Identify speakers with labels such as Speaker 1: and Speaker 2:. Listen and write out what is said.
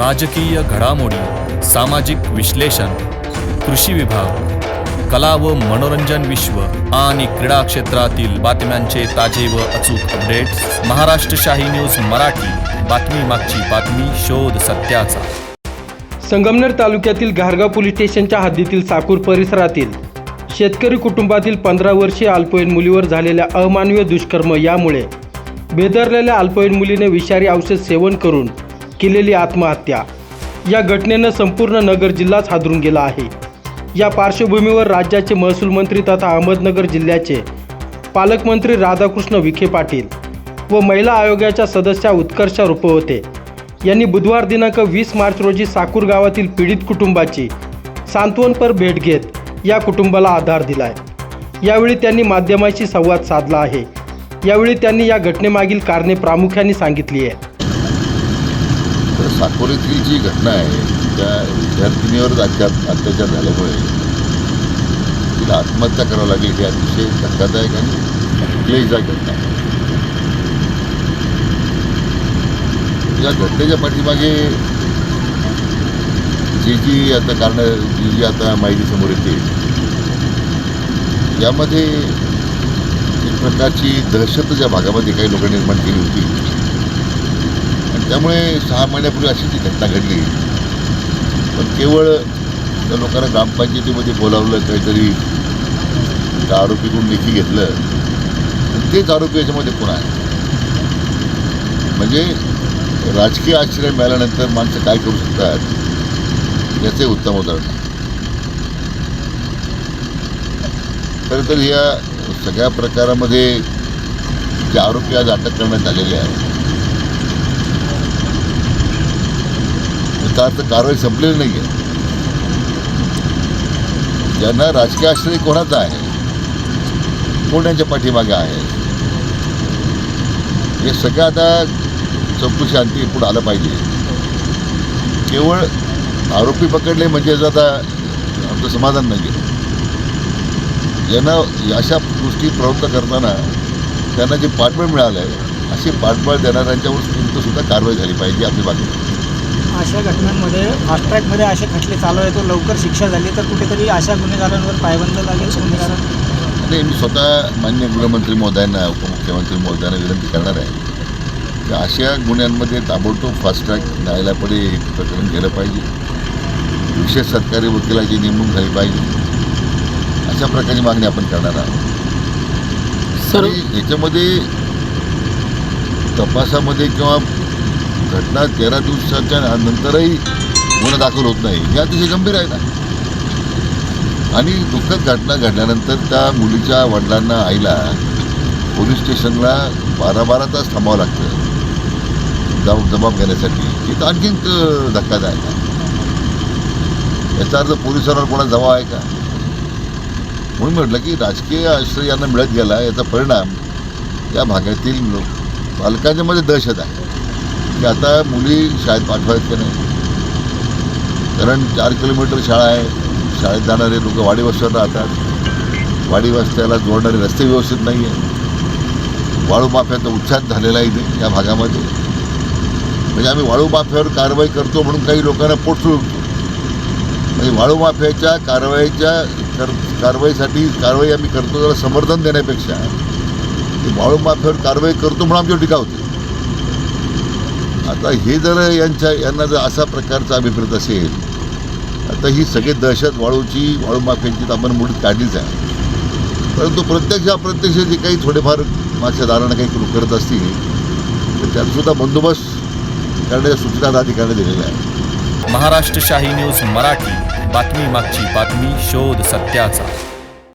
Speaker 1: राजकीय घडामोडी सामाजिक विश्लेषण कृषी विभाग कला व मनोरंजन विश्व आणि क्रीडा क्षेत्रातील बातम्यांचे ताजे व अचूक अपडेट्स महाराष्ट्र शाही न्यूज मराठी. बातमी मागची बातमी शोध सत्याचा.
Speaker 2: संगमनेर तालुक्यातील घारगाव पोलीस स्टेशनच्या हद्दीतील साकूर परिसरातील शेतकरी कुटुंबातील पंधरा वर्षीय अल्पवयीन मुलीवर झालेल्या अमानवीय दुष्कर्म यामुळे बेदरलेल्या अल्पवयीन मुलीने विषारी औषध सेवन करून केलेली आत्महत्या या घटनेनं संपूर्ण नगर जिल्हाच हादरून गेला आहे. या पार्श्वभूमीवर राज्याचे महसूल मंत्री तथा अहमदनगर जिल्ह्याचे पालकमंत्री राधाकृष्ण विखे पाटील व महिला आयोगाच्या सदस्या उत्कर्षा रुपवते. यांनी बुधवार दिनांक वीस मार्च रोजी साकूर गावातील पीडित कुटुंबाची सांत्वनपर भेट घेत या कुटुंबाला आधार दिलाय. यावेळी त्यांनी माध्यमाशी संवाद साधला आहे. यावेळी त्यांनी या घटनेमागील कारणे प्रामुख्याने सांगितली आहे
Speaker 3: तर जी घटना आहे त्या विद्यार्थिनीवर अत्या- अत्याचार झाल्यामुळे तिला आत्महत्या करावी लागली. ही अतिशय धक्कादायक आणि क्लेशदायक घटना आहे. या घटनेच्या पाठीमागे जी जी आता कारणं जी जी आता माहिती समोर येते. यामध्ये एक प्रकारची दहशत ज्या भागामध्ये काही लोकांनी निर्माण केली होती त्यामुळे सहा महिन्यापूर्वी अशी ती घटना घडली. पण केवळ त्या लोकांना ग्रामपंचायतीमध्ये बोलावलं काहीतरी त्या आरोपीकडून लेखी घेतलं आणि तेच आरोपी याच्यामध्ये पुन्हा आहे? म्हणजे राजकीय आश्रय मिळाल्यानंतर माणसं काय करू शकतात? याचे उत्तम उदाहरण आहे. खरं तर या सगळ्या प्रकारामध्ये जे आरोपी आज अटक करण्यात आलेले आहेत याचा कारवाई संपलेली नाही आहे ज्यांना राजकीय आश्रय कोणाचा आहे? कोण यांच्या पाठीमागे आहे? हे सगळं आता चौकशी आणखी पुढे आलं पाहिजे. केवळ आरोपी पकडले म्हणजे आता आमचं समाधान नाही आहे यांना अशा गोष्टी प्रवृत्त करताना त्यांना जे पाठबळ मिळालं आहे असे पाठबळ देणाऱ्यांच्यावर सुद्धा कारवाई झाली पाहिजे आपली बाजू
Speaker 4: अशा घटनांमध्ये फास्ट्रॅकमध्ये असे खटले चालू आहे तो लवकर शिक्षा झाली तर कुठेतरी अशा गुन्हेगारांवर पायबंद लागेल गुन्हेगारांवर
Speaker 3: आणि मी स्वतः मान्य गृहमंत्री महोदयांना उपमुख्यमंत्री महोदयांना विनंती करणार आहे की अशा गुन्ह्यांमध्ये ताबडतोब फास्ट ट्रॅक न्यायालयापुढे हे प्रकरण गेलं पाहिजे. विशेष सरकारी वकिलाची नेमणूक झाली पाहिजे. अशा प्रकारची मागणी आपण करणार आहोत.
Speaker 2: सर
Speaker 3: आणि याच्यामध्ये तपासामध्ये किंवा घटना तेरा दिवसाच्या नंतरही गुन्हा दाखल होत नाही. हे अतिशय गंभीर आहे ना. आणि दुःखद घटना घडल्यानंतर त्या मुलीच्या वडिलांना आईला पोलीस स्टेशनला बारा बारा तास थांबावं लागतं. जबाब जबाब घेण्यासाठी. हे तर आणखीन धक्कादायक आहे याचा अर्थ पोलिसांवर कोणा जवा आहे का? म्हणून म्हटलं की राजकीय आश्रय यांना मिळत गेला. याचा परिणाम या भागातील लोक पालकांच्यामध्ये दहशत आहे. की आता मुली शाळेत पाठवायत की नाही? कारण चार किलोमीटर शाळा आहे. शाळेत जाणारे लोक वाडीवस्त्यावर राहतात. वाडीवस्त्याला जोडणारे रस्ते व्यवस्थित नाही आहे वाळू माफ्याचा उच्छाद झालेला आहे इथे या भागामध्ये. म्हणजे आम्ही वाळू माफ्यावर कारवाई करतो म्हणून काही लोकांना पोटसू म्हणजे वाळूमाफ्याच्या कारवाईच्या कर कारवाईसाठी कारवाई आम्ही करतो त्याला समर्थन देण्यापेक्षा. ती वाळू कारवाई करतो म्हणून आमच्यावर टीका होते. आता हे जर यांच्या यांना जर असा प्रकारचा अभिप्रेत असेल आता ही सगळी दहशत वाळूची वाळू माफियांची तर आपण मुठीत काढलीच आहे. परंतु प्रत्यक्ष अप्रत्यक्ष जे काही थोडेफार मासेदारांना काही कृ करत असतील तर त्यातसुद्धा बंदोबस्त करण्याच्या सूचना अधिकाऱ्याने दिलेल्या आहेत.
Speaker 1: महाराष्ट्र शाही न्यूज मराठी बातमी मागची बातमी शोध सत्याचा.